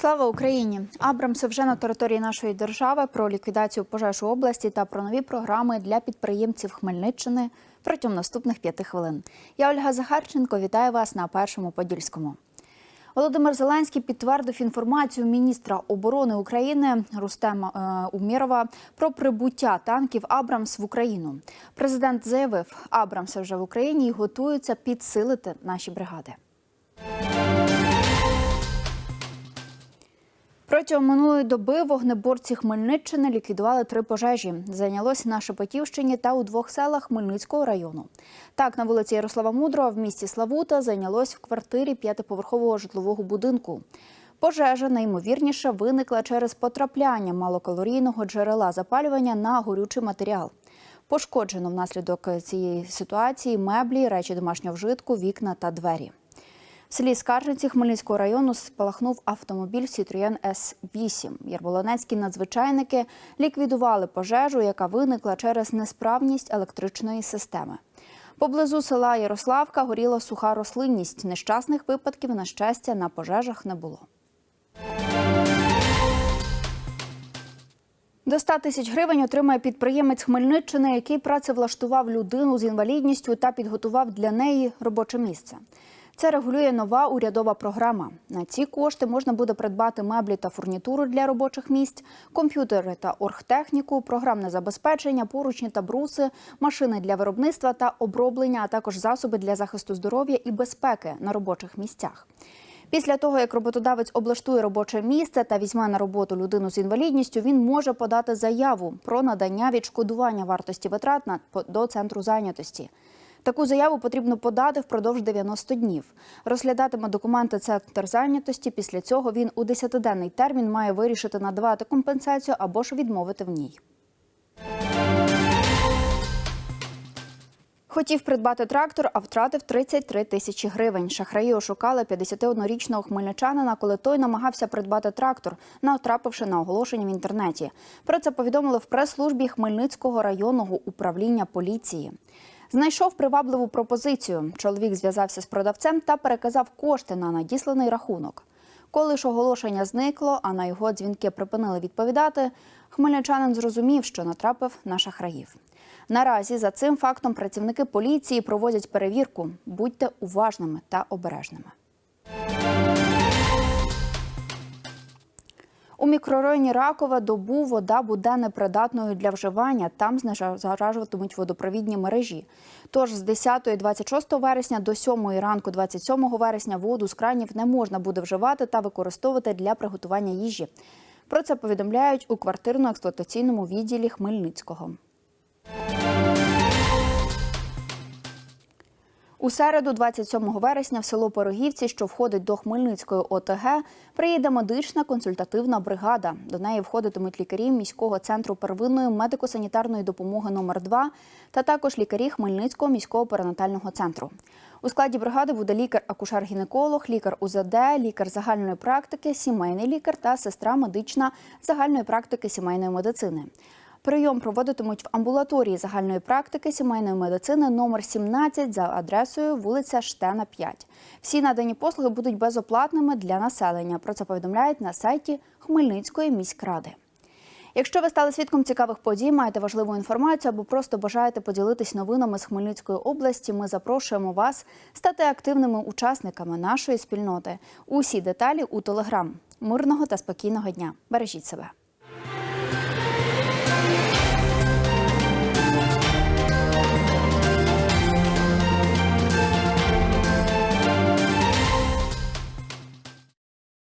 Слава Україні! Абрамс вже на території нашої держави про ліквідацію пожеж у області та про нові програми для підприємців Хмельниччини протягом наступних п'яти хвилин. Я Ольга Захарченко вітаю вас на першому подільському. Володимир Зеленський підтвердив інформацію міністра оборони України Рустема е, Умєрова про прибуття танків Абрамс в Україну. Президент заявив, Абрамси вже в Україні і готуються підсилити наші бригади. Протягом минулої доби вогнеборці Хмельниччини ліквідували три пожежі. Зайнялося на Шепетівщині та у двох селах Хмельницького району. Так, на вулиці Ярослава Мудрого в місті Славута зайнялось в квартирі п'ятиповерхового житлового будинку. Пожежа найімовірніше виникла через потрапляння малокалорійного джерела запалювання на горючий матеріал. Пошкоджено внаслідок цієї ситуації меблі, речі домашнього вжитку, вікна та двері. В селі Скарженці Хмельницького району спалахнув автомобіль Citroën С8. Ярболонецькі надзвичайники ліквідували пожежу, яка виникла через несправність електричної системи. Поблизу села Ярославка горіла суха рослинність. Нещасних випадків, на щастя, на пожежах не було. До 100 тисяч гривень отримає підприємець Хмельниччини, який працевлаштував людину з інвалідністю та підготував для неї робоче місце. Це регулює нова урядова програма. На ці кошти можна буде придбати меблі та фурнітуру для робочих місць, комп'ютери та оргтехніку, програмне забезпечення, поручні та бруси, машини для виробництва та оброблення, а також засоби для захисту здоров'я і безпеки на робочих місцях. Після того, як роботодавець облаштує робоче місце та візьме на роботу людину з інвалідністю, він може подати заяву про надання відшкодування вартості витрат до центру зайнятості. Таку заяву потрібно подати впродовж 90 днів. Розглядатиме документи центр зайнятості. Після цього він у 10-денний термін має вирішити надавати компенсацію або ж відмовити в ній. Хотів придбати трактор, а втратив 33 тисячі гривень. Шахраї ошукали 51-річного хмельничанина, коли той намагався придбати трактор, натрапивши на оголошення в інтернеті. Про це повідомили в прес-службі Хмельницького районного управління поліції. Знайшов привабливу пропозицію. Чоловік зв'язався з продавцем та переказав кошти на надісланий рахунок. Коли ж оголошення зникло, а на його дзвінки припинили відповідати, хмельничанин зрозумів, що натрапив на шахраїв. Наразі за цим фактом працівники поліції проводять перевірку. Будьте уважними та обережними. Мікрорайоні Ракове добу вода буде непридатною для вживання. Там знезаражуватимуть водопровідні мережі. Тож з 10-26 вересня до 7 ранку 27 вересня воду з кранів не можна буде вживати та використовувати для приготування їжі. Про це повідомляють у квартирно-експлуатаційному відділі Хмельницького. У середу, 27 вересня, в село Порогівці, що входить до Хмельницької ОТГ, приїде медична консультативна бригада. До неї входитимуть лікарі міського центру первинної медико-санітарної допомоги номер 2 та також лікарі Хмельницького міського перинатального центру. У складі бригади буде лікар-акушер-гінеколог, лікар УЗД, лікар загальної практики, сімейний лікар та сестра медична загальної практики сімейної медицини. Прийом проводитимуть в амбулаторії загальної практики сімейної медицини номер 17 за адресою вулиця Штена, 5. Всі надані послуги будуть безоплатними для населення. Про це повідомляють на сайті Хмельницької міськради. Якщо ви стали свідком цікавих подій, маєте важливу інформацію або просто бажаєте поділитись новинами з Хмельницької області, ми запрошуємо вас стати активними учасниками нашої спільноти. Усі деталі у телеграм. Мирного та спокійного дня. Бережіть себе.